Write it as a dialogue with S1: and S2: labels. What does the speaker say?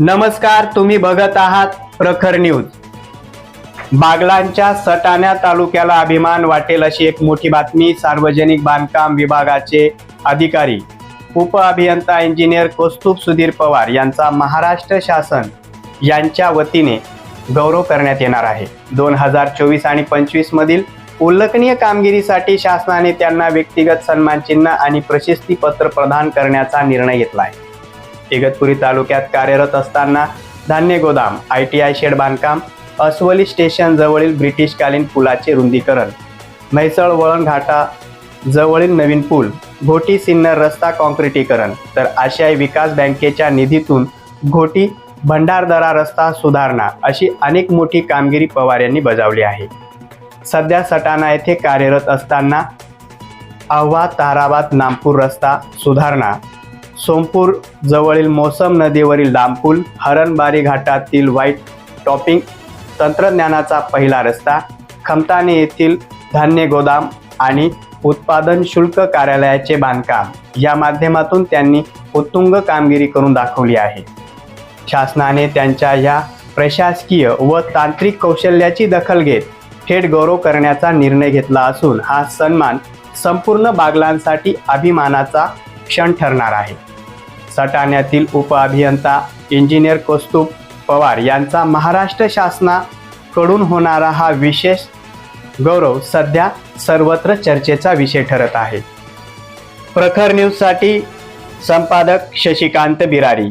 S1: नमस्कार तुम्ही बघत आहात प्रखर न्यूज. बागलांच्या सटाणा तालुक्याला अभिमान वाटेल अशी एक मोठी बातमी सार्वजनिक बांधकाम विभागाचे अधिकारी उप अभियंता इंजिनियर कौस्तुभ सुधीर पवार यांचा महाराष्ट्र शासन यांच्या वतीने गौरव करण्यात येणार आहे. दोन हजार चोवीस आणि पंचवीस मधील उल्लेखनीय कामगिरीसाठी शासनाने त्यांना व्यक्तिगत सन्मानचिन्ह आणि प्रशस्ती पत्र प्रदान करण्याचा निर्णय घेतला आहे. इगतपुरी तालुक्यात कार्यरत असताना धान्य गोदाम आय टी आय शेड बांधकाम अस्वली स्टेशन जवळील ब्रिटिशकालीन पुलाचे रुंदीकरण म्हैसळ वळण घाटा जवळील नवीन पूल घोटी सिन्नर रस्ता कॉन्क्रिटीकरण तर आशियाई विकास बँकेच्या निधीतून घोटी भंडारदरा रस्ता सुधारणा अशी अनेक मोठी कामगिरी पवार यांनी बजावली आहे. सध्या सटाणा येथे कार्यरत असताना आव्हा ताराबाद नामपूर रस्ता सुधारणा सोमपूर जवळील मोसम नदीवरील डामपूल हरणबारी घाटातील व्हाईट टॉपिंग तंत्रज्ञानाचा पहिला रस्ता खमताने येथील धान्य गोदाम आणि उत्पादन शुल्क कार्यालयाचे बांधकाम. या माध्यमातून त्यांनी उत्तुंग कामगिरी करून दाखवली आहे. शासनाने त्यांच्या या प्रशासकीय व तांत्रिक कौशल्याची दखल घेत थेट गौरव करण्याचा निर्णय घेतला असून हा सन्मान संपूर्ण बागलांसाठी अभिमानाचा क्षण ठरणार आहे. सटाण्यातील उपअभियंता इंजिनियर कौस्तुभ पवार यांचा महाराष्ट्र शासनाकडून होणारा हा विशेष गौरव सध्या सर्वत्र चर्चेचा विषय ठरत आहे. प्रखर न्यूजसाठी संपादक शशिकांत बिरारी.